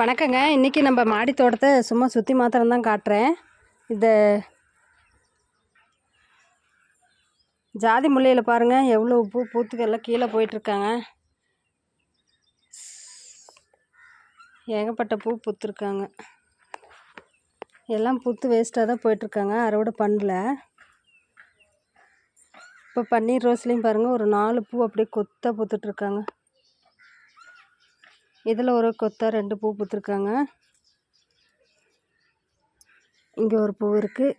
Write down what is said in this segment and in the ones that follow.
வணக்கங்க. இன்றைக்கி நம்ம மாடி தோட்டத்தை சும்மா சுற்றி மாத்திரம் தான் காட்டுறேன். இந்த ஜாதி முல்லையில் பாருங்கள் எவ்வளோ பூ பூத்துக்கெல்லாம் கீழே போயிட்டுருக்காங்க. ஏகப்பட்ட பூ பூத்துருக்காங்க. எல்லாம் பூத்து வேஸ்ட்டாக தான் போயிட்டுருக்காங்க. அறுவடை பண்ணல. இப்போ பன்னீர் ரோஸ்லேயும் பாருங்கள் ஒரு நாலு பூ அப்படியே கொத்தாக பூத்துட்ருக்காங்க இதில் ஒரு கொத்தா ரெண்டு பூ பூத்துருக்காங்க. இங்கே ஒரு பூ இருக்குது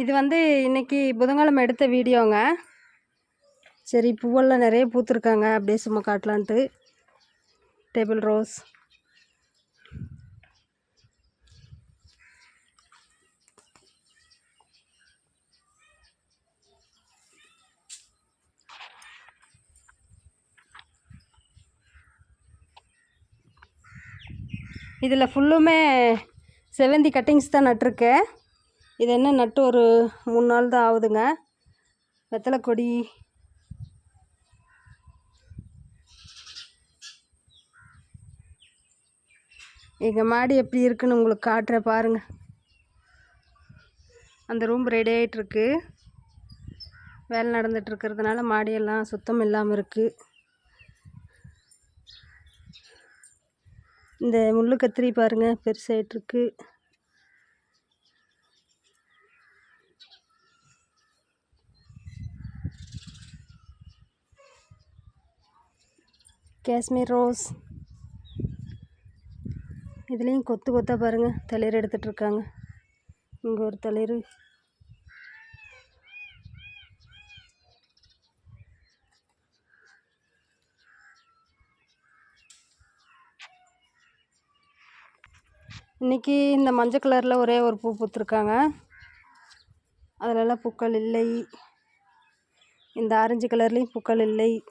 இது வந்து இன்றைக்கி புதன்கிழமை எடுத்த வீடியோங்க. சரி பூவெல்லாம் நிறைய பூத்துருக்காங்க. அப்படியே சும்மா காட்டலான்ட்டு. டேபிள் ரோஸ் இதில் ஃபுல்லுமே செவந்தி கட்டிங்ஸ் தான் நட்டிருக்கேன் இது என்ன நட்டு ஒரு மூணு நாள் தான் ஆகுதுங்க. வெத்தலை கொடி. எங்கள் மாடி எப்படி இருக்குன்னு உங்களுக்கு காட்டுறேன் பாருங்கள் அந்த ரூம் ரெடி ஆகிட்டுருக்கு வேலை நடந்துகிட்ருக்கிறதுனால மாடியெல்லாம் சுத்தம் இல்லாமல் இருக்குது இந்த முள் கத்திரி பாருங்கள் பெருசாகிட்ருக்கு காஷ்மீர் ரோஸ். இதுலேயும் கொத்து கொத்தாக பாருங்கள் தளிர் எடுத்துகிட்ருக்காங்க இங்கே ஒரு தளிர் இன்றைக்கி இந்த மஞ்சள் கலரில் ஒரே ஒரு பூ பூத்துருக்காங்க. அதிலெல்லாம் பூக்கள் இல்லை. இந்த ஆரஞ்சு கலர்லேயும் பூக்கள் இல்லை.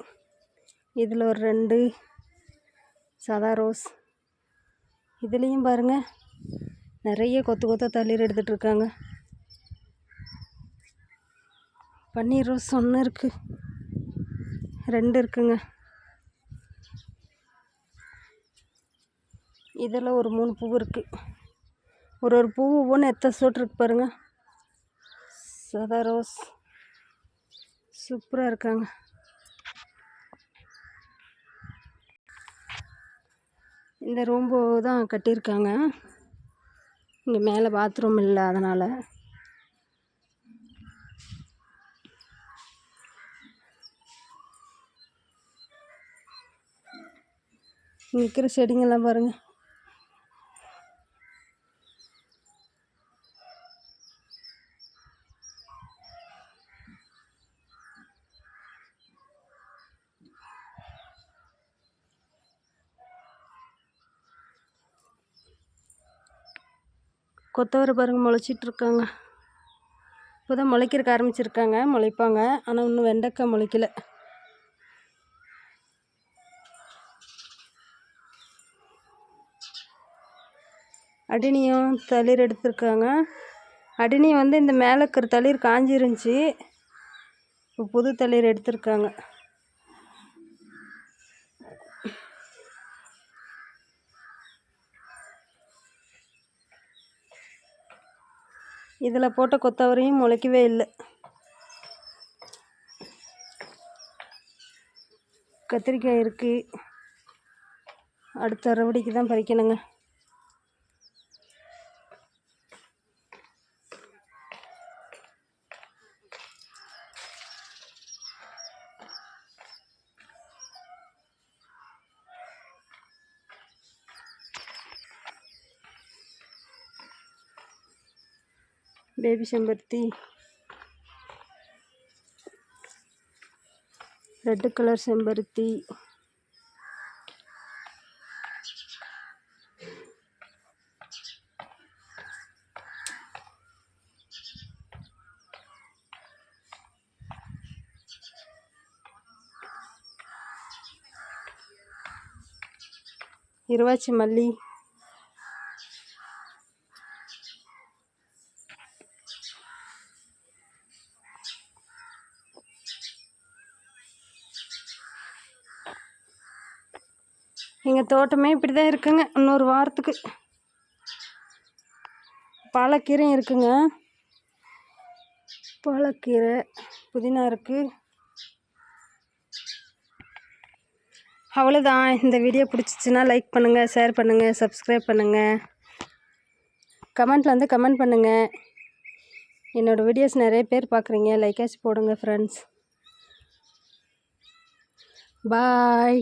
இதில் ஒரு ரெண்டு. சதா ரோஸ். இதுலேயும் பாருங்கள் நிறைய கொத்து கொத்த தளிர் எடுத்துகிட்ருக்காங்க பன்னீர் ரோஸ் ஒன்று இருக்குது ரெண்டு இருக்குங்க. இதில் ஒரு மூணு பூ இருக்குது ஒரு ஒரு பூ ஒவ்வொன்று எத்தனை சோட்டு இருக்கு பாருங்கள் சதா ரோஸ். சூப்பராக இருக்காங்க. இந்த ரூம்பு தான் கட்டியிருக்காங்க. இங்கே மேலே பாத்ரூம் இல்லை அதனால். நிற்கிற செடிங்கெல்லாம் பாருங்கள் கொத்தவரை பாருங்கள் முளைச்சிட்ருக்காங்க. இப்போ தான் முளைக்கிறக்க ஆரம்பிச்சிருக்காங்க முளைப்பாங்க. ஆனால் இன்னும் வெண்டைக்காய் முளைக்கல. அடினியும் தளிர் எடுத்திருக்காங்க. அடினி வந்து இந்த மேலே இருக்கிற தளிர் காஞ்சிருந்துச்சி. இப்போ புது தளிர் எடுத்திருக்காங்க. இதில் போட்ட கொத்தவரையும் முளைக்கவே இல்லை. கத்திரிக்காய் இருக்குது அடுத்த அறுவடைக்கு தான் பறிக்கணுங்க. பேபி செம்பருத்தி. ரெட்டு கலர் செம்பருத்தி. இருவாச்சி மல்லி. எங்கள் தோட்டமே இப்படி தான் இருக்குங்க. இன்னொரு வாரத்துக்கு பாலக்கீரையும் இருக்குங்க. பாலக்கீரை புதினா இருக்குது அவ்வளோதான் இந்த வீடியோ பிடிச்சிச்சின்னா லைக் பண்ணுங்கள் ஷேர் பண்ணுங்கள் சப்ஸ்கிரைப் பண்ணுங்கள் கமெண்ட்டில் வந்து கமெண்ட் பண்ணுங்கள் என்னோடய வீடியோஸ் நிறைய பேர் பார்க்குறீங்க லைக்காச்சும் போடுங்க ஃப்ரெண்ட்ஸ் பாய்